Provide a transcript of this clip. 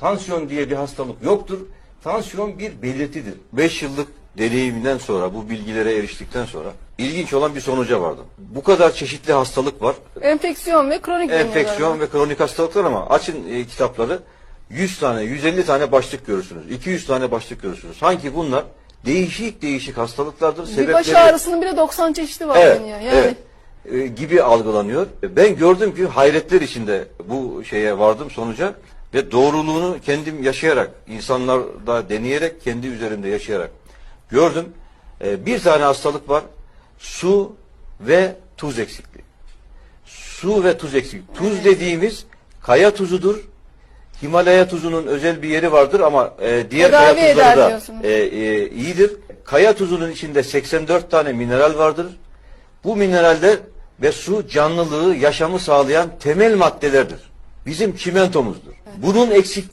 Tansiyon diye bir hastalık yoktur. Tansiyon bir belirtidir. 5 yıllık deneyimden sonra, bu bilgilere eriştikten sonra ilginç olan bir sonuca vardım. Bu kadar çeşitli hastalık var. Enfeksiyon ve kronik Enfeksiyon ve kronik hastalıklar ama açın e, kitapları 100 tane, 150 tane başlık görürsünüz. 200 tane başlık görürsünüz. Sanki bunlar değişik değişik hastalıklardır. Bir baş ağrısının bile 90 çeşidi var Evet, deniyor. Yani evet. E, gibi algılanıyor. Ben gördüm ki hayretler içinde bu şeye vardım sonuca ve doğruluğunu kendim yaşayarak, insanlarda deneyerek, kendi üzerimde yaşayarak gördüm. E, bir tane hastalık var. Su ve tuz eksikliği. Su ve tuz eksikliği. Tuz dediğimiz kaya tuzudur. Himalaya tuzunun özel bir yeri vardır ama e, diğer Tedavi kaya tuzları da e, e, iyidir. Kaya tuzunun içinde 84 tane mineral vardır. Bu mineraller ve su canlılığı, yaşamı sağlayan temel maddelerdir. Bizim çimentomuzdur. Bunun eksikliği